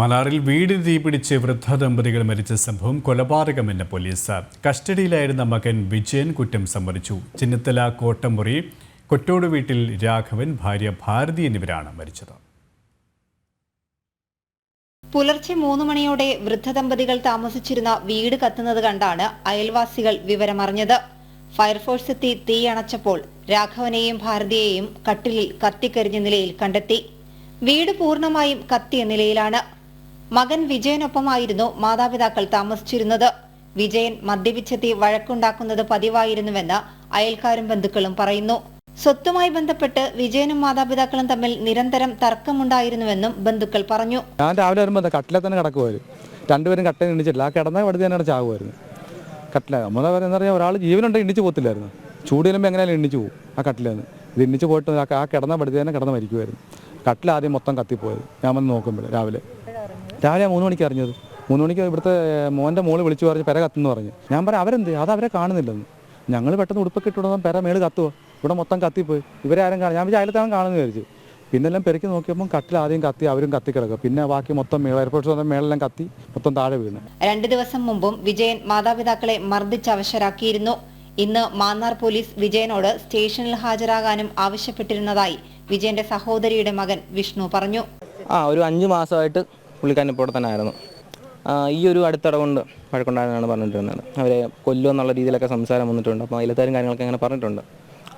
മലാറിൽ വീട് തീപിടിച്ച് വൃദ്ധ ദമ്പതികൾ മരിച്ച സംഭവം കൊലപാതകമെന്ന് പോലീസ്. കസ്റ്റഡിയിലായിരുന്ന മകൻ വിജയൻ കുറ്റം സമ്മതിച്ചു. ചിന്നത്തല കോട്ടമുറി കൊട്ടോട് വീട്ടിൽ രാഘവൻ ഭാര്യ ഭാരതി എന്നിവരാണ് മരിച്ചത്. പുലർച്ചെ മൂന്ന് മണിയോടെ വൃദ്ധ ദമ്പതികൾ താമസിച്ചിരുന്ന വീട് കത്തുന്നത് കണ്ടാണ് അയൽവാസികൾ വിവരമറിഞ്ഞത്. ഫയർഫോഴ്സ് എത്തി തീ അണച്ചപ്പോൾ രാഘവനെയും ഭാരതിയെയും കട്ടിലിൽ കത്തിക്കരിഞ്ഞ നിലയിൽ കണ്ടെത്തി. വീട് പൂർണമായും കത്തിയ നിലയിലാണ്. മകൻ വിജയനൊപ്പമായിരുന്നു മാതാപിതാക്കൾ താമസിച്ചിരുന്നത്. വിജയൻ മദ്യപിച്ചെത്തി വഴക്കുണ്ടാക്കുന്നത് പതിവായിരുന്നുവെന്ന് അയൽക്കാരും ബന്ധുക്കളും പറയുന്നു. സ്വത്തുമായി ബന്ധപ്പെട്ട് വിജയനും മാതാപിതാക്കളും തമ്മിൽ നിരന്തരം തർക്കമുണ്ടായിരുന്നുവെന്നും ബന്ധുക്കൾ പറഞ്ഞു. ഞാൻ രാവിലെ വരുമ്പോൾ കട്ടിലെ തന്നെ കിടക്കുമായിരുന്നു രണ്ടുപേരും കട്ടിൽ എണ്ണിച്ചിട്ടില്ല ആ കിടന്ന പടുത്ത് തന്നെ ചാകുമായിരുന്നു കട്ടില നമ്മളെ എന്താ പറയുക ഒരാൾ ജീവനുണ്ടെങ്കിൽ എണ്ണിച്ച് പോകത്തില്ലായിരുന്നു. ചൂട് ചെല്ലുമ്പോൾ എങ്ങനെയാലും എണ്ണിച്ച് പോകും ആ കട്ടിലെ ഇത് എണ്ണിച്ച് പോയിട്ട് ആ കിടന്ന പടുത്ത് തന്നെ കിടന്ന് മരിക്കുമായിരുന്നു കട്ടിലാദ്യം മൊത്തം കത്തിപ്പോയത്. ഞാൻ വന്ന് നോക്കുമ്പോൾ രാവിലെ. രാവിലെ മൂന്ന് മണിക്ക് അറിഞ്ഞത്. മൂന്ന് മണിക്ക് ഇവിടുത്തെ മോന്റെ മോൾ വിളിച്ചു പറഞ്ഞ് പെര കത്തുന്നു പറഞ്ഞു. ഞാൻ പറയാം അവരെന്ത്? അത് അവരെ കാണുന്നില്ലെന്ന്. ഞങ്ങൾ പെട്ടെന്ന് ഉടുപ്പൊക്കെ ഇട്ടുകൊണ്ടാൽ പെര മേൾ കത്തുവോ? ഇവിടെ മൊത്തം കത്തിപ്പോയി. ഇവരെ ആരും കാണാം ഞാൻ വിചാരിച്ചു അയലത്താണ് കാണുന്നു വിചാരിച്ചു. പിന്നെ എല്ലാം പെരക്കി നോക്കിയപ്പോൾ കട്ടിൽ ആദ്യം കത്തി അവരും കത്തി കിടക്കുക. പിന്നെ ബാക്കി മൊത്തം മേള എയർപോർട്ട് വന്ന മേളെല്ലാം കത്തി മൊത്തം താഴെ വീണു. രണ്ടു ദിവസം മുമ്പും വിജയൻ മാതാപിതാക്കളെ മർദ്ദിച്ച് അവശരാക്കിയിരുന്നു ഇന്ന് മാന്നാർ പോലീസ് വിജയനോട് സ്റ്റേഷനിൽ ഹാജരാകാനും ആവശ്യപ്പെട്ടിരുന്നതായി വിജയന്റെ സഹോദരിയുടെ മകൻ വിഷ്ണു പറഞ്ഞു. ആ ഒരു അഞ്ചു മാസമായിട്ട് പുള്ളിക്കാരൻ ഇപ്പോൾ തന്നെ ആയിരുന്നു ഈ ഒരു അടുത്തിട കൊണ്ട് പറഞ്ഞിട്ടിരുന്നത് അവരെ കൊല്ലുക എന്നുള്ള രീതിയിലൊക്കെ സംസാരം വന്നിട്ടുണ്ട്. അപ്പോൾ അതിലത്താരും കാര്യങ്ങളൊക്കെ അങ്ങനെ പറഞ്ഞിട്ടുണ്ട്.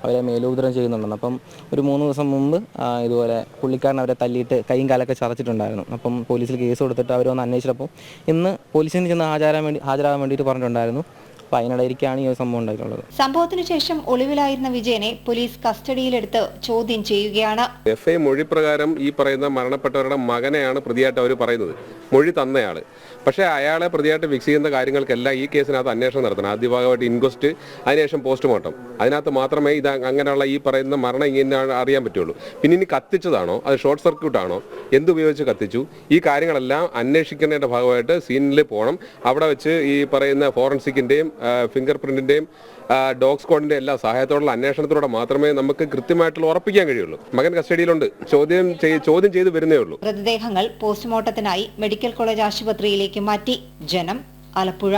അവരെ മേലുപദ്രവം ചെയ്യുന്നുണ്ടെന്ന് അപ്പം ഒരു മൂന്ന് ദിവസം മുമ്പ് ഇതുപോലെ പുള്ളിക്കാരൻ അവരെ തല്ലിയിട്ട് കൈയും കാലൊക്കെ ചതച്ചിട്ടുണ്ടായിരുന്നു. അപ്പം പോലീസിൽ കേസ് കൊടുത്തിട്ട് അവർ വന്ന് അന്വേഷിച്ചപ്പോൾ ഇന്ന് പോലീസിന് ചെന്ന് ഹാജരാൻ വേണ്ടി ഹാജരാകാൻ വേണ്ടിയിട്ട് പറഞ്ഞിട്ടുണ്ടായിരുന്നു. അപ്പോൾ അതിനിടയിലേക്കാണ് ഈ ഒരു സംഭവം ഉണ്ടായിട്ടുള്ളത്. സംഭവത്തിന് ശേഷം ഒളിവിലായിരുന്ന വിജയനെ പോലീസ് കസ്റ്റഡിയിലെടുത്ത് ചോദ്യം ചെയ്യുകയാണ്. എഫ് ഐ മൊഴി പ്രകാരം ഈ പറയുന്ന മരണപ്പെട്ടവരുടെ മകനെയാണ് പ്രതിയായിട്ട് അവർ പറയുന്നത്. മൊഴി തന്നയാൾ പക്ഷേ അയാളെ പ്രതിയായിട്ട് ഫിക്സ് ചെയ്യുന്ന കാര്യങ്ങൾക്കെല്ലാം ഈ കേസിനകത്ത് അന്വേഷണം നടത്തണം. ആദ്യ ഭാഗമായിട്ട് ഇൻക്വസ്റ്റ് അതിനുശേഷം പോസ്റ്റ്മോർട്ടം അതിനകത്ത് മാത്രമേ ഇത് അങ്ങനെയുള്ള ഈ പറയുന്ന മരണം ഇങ്ങനെ അറിയാൻ പറ്റുള്ളൂ. പിന്നെ ഇനി കത്തിച്ചതാണോ? അത് ഷോർട്ട് സർക്യൂട്ട് ആണോ? എന്തുപയോഗിച്ച് കത്തിച്ചു? ഈ കാര്യങ്ങളെല്ലാം അന്വേഷിക്കുന്നതിന്റെ ഭാഗമായിട്ട് സീനിൽ പോകണം അവിടെ വെച്ച് ഈ പറയുന്ന ഫോറൻസിക്കിന്റെയും ഫിംഗർ പ്രിന്റിന്റെയും ഡോഗ് സ്ക്വാഡിന്റെ എല്ലാ സഹായത്തോടുള്ള അന്വേഷണത്തിലൂടെ മാത്രമേ നമുക്ക് കൃത്യമായിട്ടുള്ള ഉറപ്പിക്കാൻ കഴിയുള്ളൂ. മകൻ കസ്റ്റഡിയിലുണ്ട്. ചോദ്യം ചോദ്യം ചെയ്ത് വരുന്നേ ഉള്ളൂ. മൃതദേഹങ്ങൾ പോസ്റ്റ്മോർട്ടത്തിനായി മെഡിക്കൽ കോളേജ് ആശുപത്രിയിലേക്ക് മാറ്റി ജനം ആലപ്പുഴ